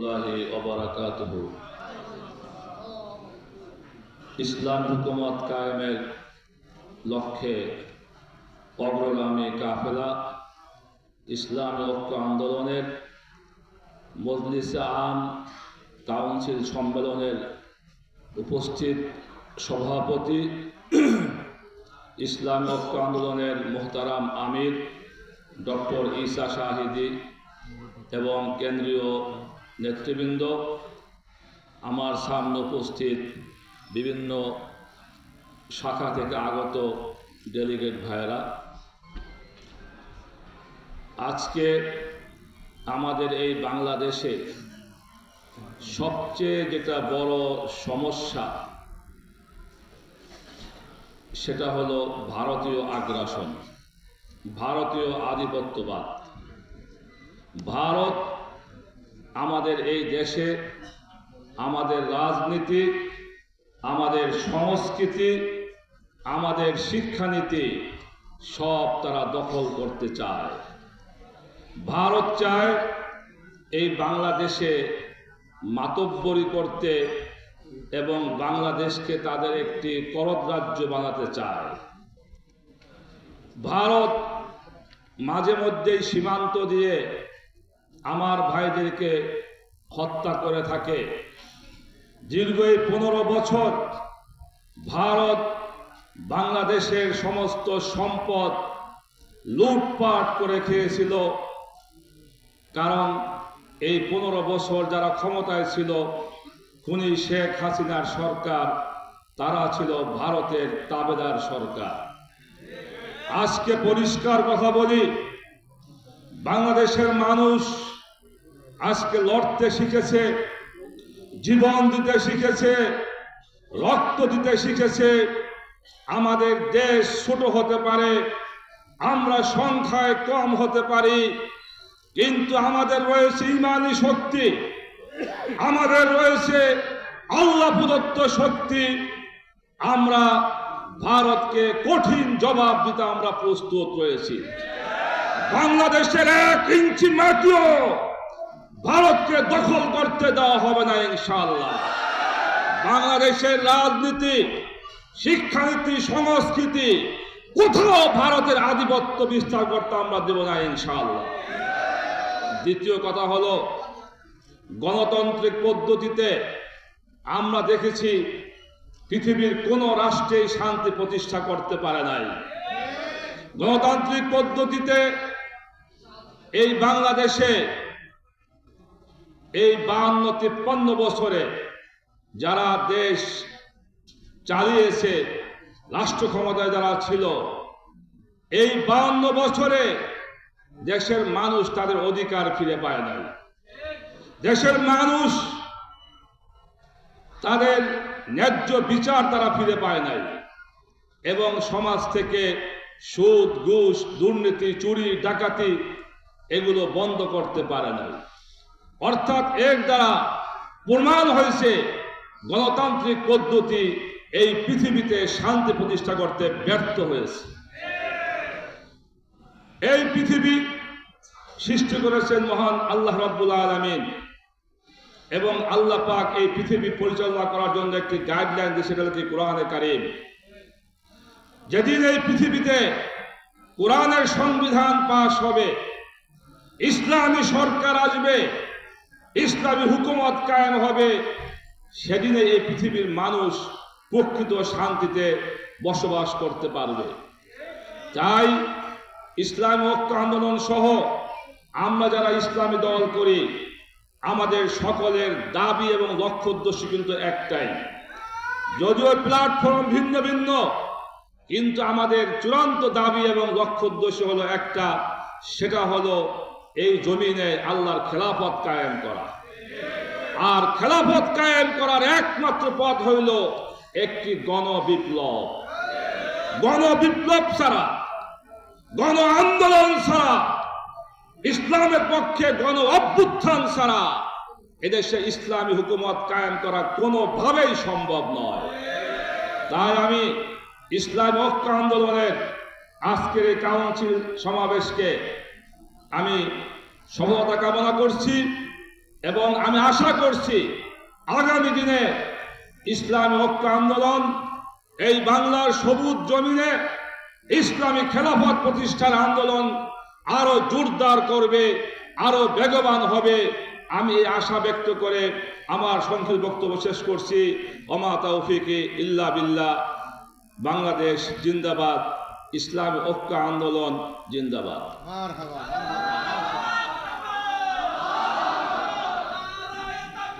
الله وبركاته ইসলাম হুকুমত কায়েমের লক্ষ্যে অগ্রগামী কাফেলা ইসলামী ঐক্য আন্দোলনের মজলিসে আম কাউন্সিল সম্মেলনের উপস্থিত সভাপতি ইসলামী ঐক্য আন্দোলনের মোহতারাম আমির ডক্টর ঈসা শাহিদি এবং কেন্দ্রীয় নেতৃবৃন্দ, আমার সামনে উপস্থিত বিভিন্ন শাখা থেকে আগত ডেলিগেট ভাইয়েরা। আজকে আমাদের এই বাংলাদেশে সবচেয়ে যেটা বড় সমস্যা, সেটা হলো ভারতীয় আগ্রাসন, ভারতীয় আধিপত্যবাদ। ভারত আমাদের এই দেশে আমাদের রাজনীতি, আমাদের সংস্কৃতি, আমাদের শিক্ষানীতি সব তারা দখল করতে চায়। ভারত চায় এই বাংলাদেশে মাতব্বরি করতে এবং বাংলাদেশকে তাদের একটি করদ রাজ্য বানাতে চায়। ভারত মাঝে মধ্যেই সীমান্ত দিয়ে আমার ভাইদেরকে হত্যা করে থাকে। দীর্ঘ এই পনেরো বছর ভারত বাংলাদেশের সমস্ত সম্পদ লুটপাট করে খেয়েছিল। কারণ এই পনেরো বছর যারা ক্ষমতায় ছিল, খুনি শেখ হাসিনার সরকার, তারা ছিল ভারতের তাবেদার সরকার। আজকে পরিষ্কার কথা বলি, বাংলাদেশের মানুষ আজকে লড়তে শিখেছে, জীবন দিতে শিখেছে, রক্ত দিতে শিখেছে, আমাদের দেশ ছোট হতে পারে, আমরা সংখ্যায় কম হতে পারি, কিন্তু আমাদের রয়েছে ইমানি শক্তি, আমাদের রয়েছে আল্লাহ প্রদত্ত শক্তি, আমরা ভারতকে কঠিন জবাব দিতে আমরা প্রস্তুত রয়েছি। বাংলাদেশের এক ইঞ্চি মাটিও ভারতকে দখল করতে দেওয়া হবে না ইনশাল্লাহ বাংলাদেশের রাজনীতি, শিক্ষানীতি, সংস্কৃতি, কোথাও ভারতের আধিপত্য বিস্তার করতে আমরা দেব না ইনশাল্লাহ দ্বিতীয় কথা হলো, গণতান্ত্রিক পদ্ধতিতে আমরা দেখেছি পৃথিবীর কোনো রাষ্ট্রেই শান্তি প্রতিষ্ঠা করতে পারে নাই। গণতান্ত্রিক পদ্ধতিতে এই বাংলাদেশে এই বাহান্ন তিপ্পান্ন বছরে যারা দেশ চালিয়েছে, রাষ্ট্র ক্ষমতায় যারা ছিল, এই বাহান্ন বছরে দেশের মানুষ তাদের অধিকার ফিরে পায় নাই। দেশের মানুষ তাদের ন্যায্য বিচার তারা ফিরে পায় নাই এবং সমাজ থেকে সুদ, ঘুষ, দুর্নীতি, চুরি, ডাকাতি এগুলো বন্ধ করতে পারে নাই। অর্থাৎ এর দ্বারা প্রমাণ হয়েছে গণতান্ত্রিক পদ্ধতি এই পৃথিবীতে শান্তি প্রতিষ্ঠা করতে ব্যর্থ হয়েছে। এই পৃথিবী সৃষ্টি করেছেন মহান আল্লাহ রাব্বুল আলমিন এবং আল্লাহ পাক এই পৃথিবী পরিচালনা করার জন্য একটি গাইডলাইন দিয়েছে সেটা হচ্ছে কোরআনে কারিম। যেদিন এই পৃথিবীতে কোরআনের সংবিধান পাশ হবে, ইসলামী সরকার আসবে ইসলামী হুকুমত কায়েম হবে, সেদিনে এই পৃথিবীর মানুষ প্রকৃত শান্তিতে বসবাস করতে পারবে। তাই ইসলামী ঐক্য আন্দোলন সহ আমরা যারা ইসলামী দল করি, আমাদের সকলের দাবি এবং লক্ষ্য উদ্দেশ্য কিন্তু একটাই। যদিও প্ল্যাটফর্ম ভিন্ন ভিন্ন, কিন্তু আমাদের চূড়ান্ত দাবি এবং লক্ষ্য উদ্দেশ্য হলো একটা, সেটা হলো এই জমিনে আল্লাহর খেলাফত কায়েম করা। আর খেলাফত কায়েম করার একমাত্র পথ হইল একটি গণ বিপ্লব গণ বিপ্লব ছাড়া, গণ আন্দোলন ছাড়া, ইসলামের পক্ষে গণ অভ্যুত্থান ছাড়া এদেশে ইসলামী হুকুমত কায়েম করা কোনোভাবেই সম্ভব নয়। তাই আমি ইসলাম ঐক্য আন্দোলনের আজকের এই কাউন্সিল সমাবেশকে আমি সফলতা কামনা করছি এবং আমি আশা করছি আগামী দিনে ইসলামী ঐক্য আন্দোলন এই বাংলার সবুজ জমিনে ইসলামী খেলাফত প্রতিষ্ঠার আন্দোলন আরও জোরদার করবে, আরও বেগবান হবে। আমি এই আশা ব্যক্ত করে আমার সংক্ষিপ্ত বক্তব্য শেষ করছি। অমা তৌফিকে ইল্লা বিল্লাহ। বাংলাদেশ জিন্দাবাদ। ইসলামী ঐক্য আন্দোলন জিন্দাবাদ।